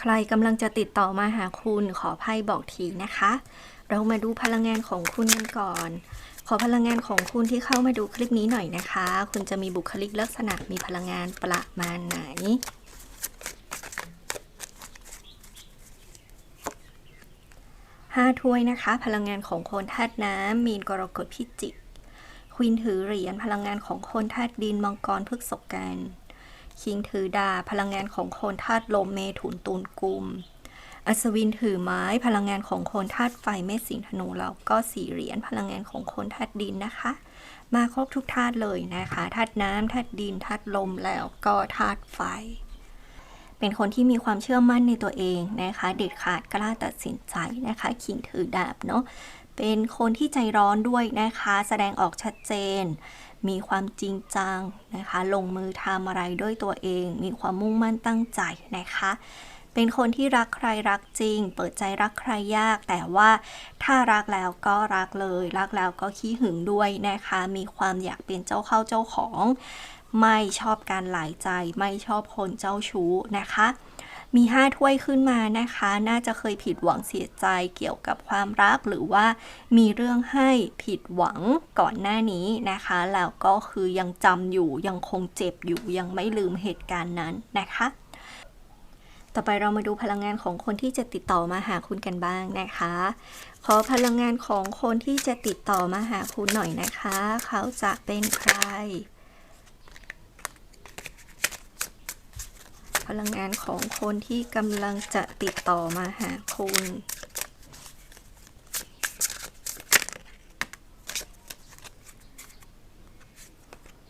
ใครกำลังจะติดต่อมาหาคุณขอไพ่บอกทีนะคะ เรามาดูพลังงานของคุณกันก่อน ขอพลังงานของคุณที่เข้ามาดูคลิปนี้หน่อยนะคะ คุณจะมีบุคลิกลักษณะมีพลังงานประมาณไหนห้าถ้วยนะคะ พลังงานของคนธาตุน้ำมีนกรกฎพิจิกควีนถือเหรียญพลังงานของคนธาตุดินมังกรพฤกษกัน คิงถือดาพลังงานของคนธาตุลมเมถุนตูนกุม อัศวินถือไม้พลังงานของคนธาตุไฟเมษสิงธนูแล้วก็สี่เหรียญพลังงานของคนธาตุดินนะคะ มาครบทุกธาตุเลยนะคะธาตุน้ำธาตุดินธาตุลมแล้วก็ธาตุไฟ เป็นคนที่มีความเชื่อมั่นในตัวเองนะคะ เด็ดขาดกล้าตัดสินใจนะคะขิงถือดาบเนาะเป็นคนที่ใจร้อนด้วยนะคะ แสดงออกชัดเจนมีความจริงจังนะคะ ลงมือทำอะไรด้วยตัวเอง มีความมุ่งมั่นตั้งใจนะคะ เป็นคนที่รักใครรักจริง เปิดใจรักใครยาก แต่ว่าถ้ารักแล้วก็รักเลย รักแล้วก็ขี้หึงด้วยนะคะ มีความอยากเป็นเจ้าเข้าเจ้าของ ไม่ชอบการหลายใจ ไม่ชอบคนเจ้าชู้นะคะ มีห้าถ้วยขึ้นมานะคะ น่าจะเคยผิดหวังเสียใจเกี่ยวกับความรัก หรือว่ามีเรื่องให้ผิดหวังก่อนหน้านี้นะคะ แล้วก็คือยังจำอยู่ยังคงเจ็บอยู่ยังไม่ลืมเหตุการณ์นั้นนะคะต่อไปเรามาดูพลังงานของคนที่จะติดต่อมาหาคุณกันบ้างนะคะ ขอพลังงานของคนที่จะติดต่อมาหาคุณหน่อยนะคะ เขาจะเป็นใคร พลังงานของคนที่กำลังจะติดต่อมาหาคุณ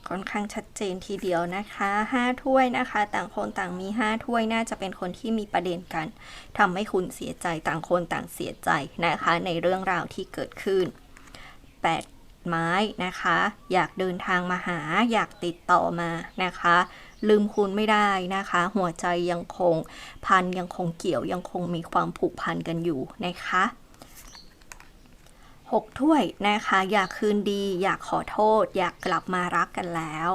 ค่อนข้างชัดเจนทีเดียวนะคะห้าถ้วยนะคะ ต่างคนต่างมีห้าถ้วยน่าจะเป็นคนที่มีประเด็นกันทำให้คุณเสียใจต่างคนต่างเสียใจนะคะ ในเรื่องราวที่เกิดขึ้นแปดไม้นะคะ อยากเดินทางมาหาอยากติดต่อมานะคะ ลืมคุณไม่ได้นะคะ หัวใจยังคงพันยังคงเกี่ยวยังคงมีความผูกพันกันอยู่นะคะหกถ้วยนะคะ อยากคืนดี อยากขอโทษ อยากกลับมารักกันแล้ว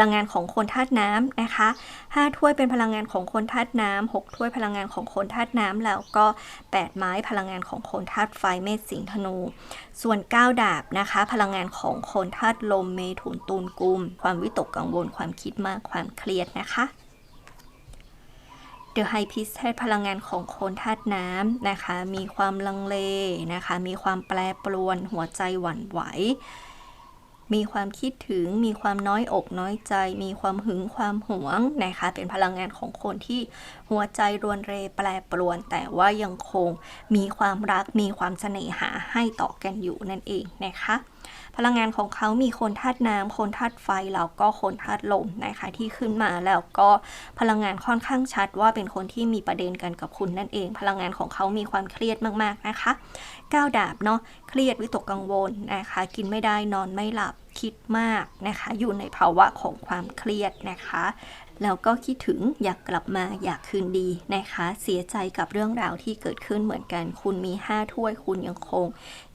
ลังงานของคนธาตุน้ำนะคะห้าถ้วยเป็นพลังงานของคนธาตุน้ำหกถ้วยพลังงานของคนธาตุน้ำแล้วก็แปดไม้พลังงานของคนธาตุไฟเมษสิงธนู ส่วนก้าดาบนะคะ พลังงานของคนธาตุลมเมถุนตูนกุม ความวิตกกังวลความคิดมากความเครียดนะคะเดอะไฮพิสเทพลังงานของโคนธาตุน้ำนะคะ มีความลังเลนะคะ มีความแปรปรวนหัวใจหวั่นไหว มีความคิดถึง มีความน้อยอกน้อยใจ มีความหึงความหวงนะคะ เป็นพลังงานของคนที่หัวใจรวนเรแปรปรวน แต่ว่ายังคงมีความรัก มีความเสน่หาให้ต่อกันอยู่นั่นเองนะคะ พลังงานของเขามีคนธาตุน้ำคนธาตุไฟแล้วก็คนธาตุลมนะคะที่ขึ้นมาแล้วก็พลังงานค่อนข้างชัดว่าเป็นคนที่มีประเด็นกันกับคุณนั่นเอง พลังงานของเขามีความเครียดมากๆนะคะก้าวดาบเนาะเครียดวิตกกังวลนะคะ กินไม่ได้นอนไม่หลับ คิดมากนะคะ อยู่ในภาวะของความเครียดนะคะ แล้วก็คิดถึงอยากกลับมาอยากคืนดีนะคะ เสียใจกับเรื่องราวที่เกิดขึ้นเหมือนกัน คุณมีห้าถ้วยคุณยังคง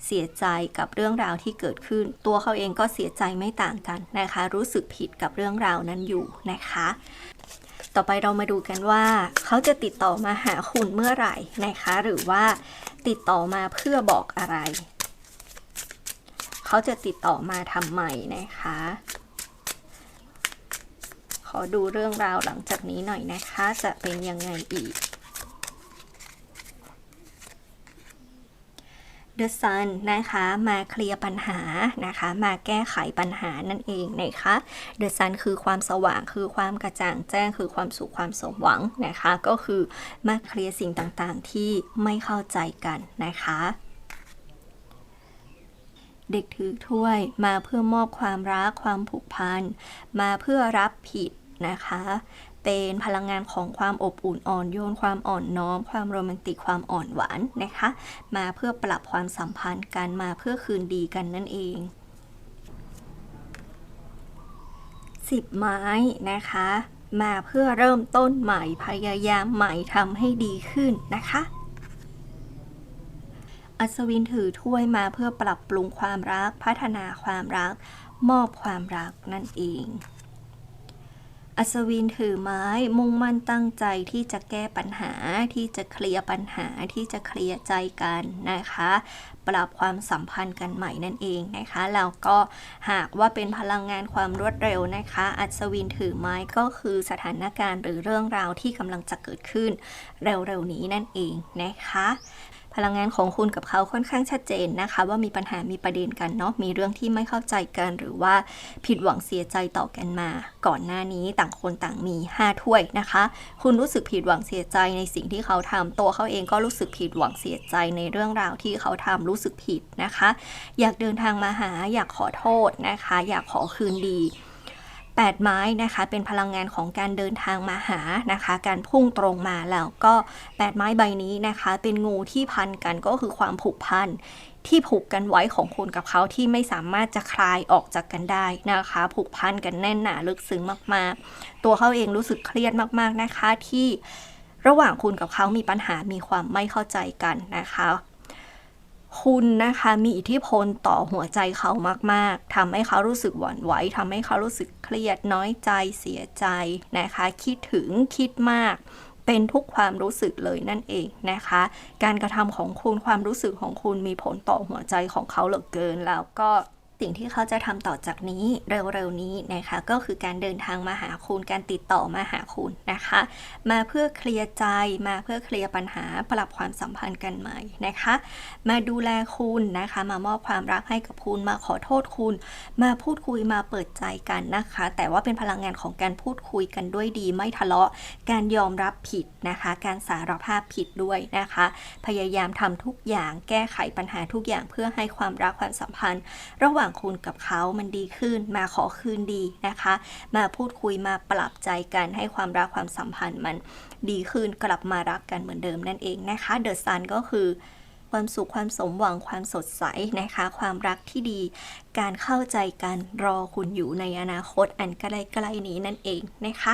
เสียใจกับเรื่องราวที่เกิดขึ้น ตัวเขาเองก็เสียใจไม่ต่างกันนะคะ รู้สึกผิดกับเรื่องราวนั้นอยู่นะคะต่อไปเรามาดูกันว่าเขาจะติดต่อมาหาคุณเมื่อไหร่นะคะ หรือว่าติดต่อมาเพื่อบอกอะไร เขาจะติดต่อมาทำไมนะคะ ขอดูเรื่องราวหลังจากนี้หน่อยนะคะ จะเป็นยังไงอีก The Sun นะคะมาเคลียร์ปัญหานะคะ มาแก้ไขปัญหานั่นเองนะคะ The Sun คือความสว่างคือความกระจ่างแจ้งคือความสุขความสมหวังนะคะ ก็คือมาเคลียร์สิ่งต่างๆที่ไม่เข้าใจกันนะคะ เด็กถือถ้วยมาเพื่อมอบความรักความผูกพัน มาเพื่อรับผิดนะคะ เป็นพลังงานของความอบอุ่นอ่อนโยนความอ่อนน้อม ความโรแมนติกความอ่อนหวานนะคะ มาเพื่อปรับความสัมพันธ์กันมาเพื่อคืนดีกันนั่นเองสิบไม้นะคะ มาเพื่อเริ่มต้นใหม่พยายามใหม่ทำให้ดีขึ้นนะคะ อัศวินถือถ้วยมาเพื่อปรับปรุงความรัก พัฒนาความรัก มอบความรักนั่นเอง อัศวินถือไม้มุ่งมั่นตั้งใจที่จะแก้ปัญหาที่จะเคลียร์ปัญหาที่จะเคลียร์ใจกันนะคะ ปรับความสัมพันธ์กันใหม่นั่นเองนะคะแล้วก็หากว่าเป็นพลังงานความรวดเร็วนะคะ อัศวินถือไม้ก็คือสถานการณ์หรือเรื่องราวที่กำลังจะเกิดขึ้น เร็วๆนี้นั่นเองนะคะ พลังงานของคุณกับเขาค่อนข้างชัดเจนนะคะ ว่ามีปัญหามีประเด็นกันเนาะมีเรื่องที่ไม่เข้าใจกัน หรือว่าผิดหวังเสียใจต่อกันมา ก่อนหน้านี้ต่างคนต่างมี 5 ถ้วยนะคะ คุณรู้สึกผิดหวังเสียใจในสิ่งที่เขาทำตัวเขาเองก็รู้สึกผิดหวังเสียใจในเรื่องราวที่เขาทำรู้สึกผิดนะคะ อยากเดินทางมาหาอยากขอโทษนะคะ อยากขอคืนดี 8 ไม้นะคะ เป็นพลังงานของการเดินทางมาหานะคะ การพุ่งตรงมาแล้วก็ 8 ไม้ใบนี้นะคะ เป็นงูที่พันกันก็คือความผูกพันที่ผูกกันไว้ของคุณกับเขาที่ไม่สามารถจะคลายออกจากกันได้นะคะ ผูกพันกันแน่นหนาลึกซึ้งมากๆ ตัวเขาเองรู้สึกเครียดมากๆนะคะที่ระหว่างคุณกับเขามีปัญหามีความไม่เข้าใจกันนะคะ คุณนะคะมีอิทธิพลต่อหัวใจเขามาก ๆ ทำให้เขารู้สึกหวั่นไหวทำให้เขารู้สึกเครียดน้อยใจเสียใจนะคะ คิดถึงคิดมาก เป็นทุกความรู้สึกเลยนั่นเองนะคะ การกระทำของคุณความรู้สึกของคุณมีผลต่อหัวใจของเขาเหลือเกินแล้วก็ สิ่งที่เขาจะทำต่อจากนี้เร็วๆนี้นะคะก็คือการเดินทางมาหาคุณการติดต่อมาหาคุณนะคะ มาเพื่อเคลียร์ใจมาเพื่อเคลียร์ปัญหาปรับความสัมพันธ์กันใหม่นะคะ มาดูแลคุณนะคะ มามอบความรักให้กับคุณ มาขอโทษคุณ มาพูดคุยมาเปิดใจกันนะคะ แต่ว่าเป็นพลังงานของการพูดคุยกันด้วยดี ไม่ทะเลาะ การยอมรับผิดนะคะ การสารภาพผิดด้วยนะคะ พยายามทำทุกอย่างแก้ไขปัญหาทุกอย่างเพื่อให้ความรักความสัมพันธ์ ระหว่างางคุณกับเขามันดีขึ้น มาขอคืนดีนะคะ มาพูดคุยมาปรับใจกันให้ความรักความสัมพันธ์มันดีขึ้นกลับมารักกันเหมือนเดิมนั่นเองนะคะเดอะซันก็คือ ความสุขความสมหวังความสดใสนะคะ ความรักที่ดี การเข้าใจกันรอคุณอยู่ในอนาคตอันใกล้ๆนี้นั่นเองนะคะ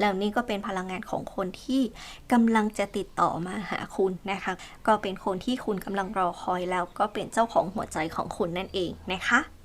แล้วนี่ก็เป็นพลังงานของคนที่กำลังจะติดต่อมาหาคุณนะคะ ก็เป็นคนที่คุณกำลังรอคอยแล้วก็เป็นเจ้าของหัวใจของคุณนั่นเองนะคะ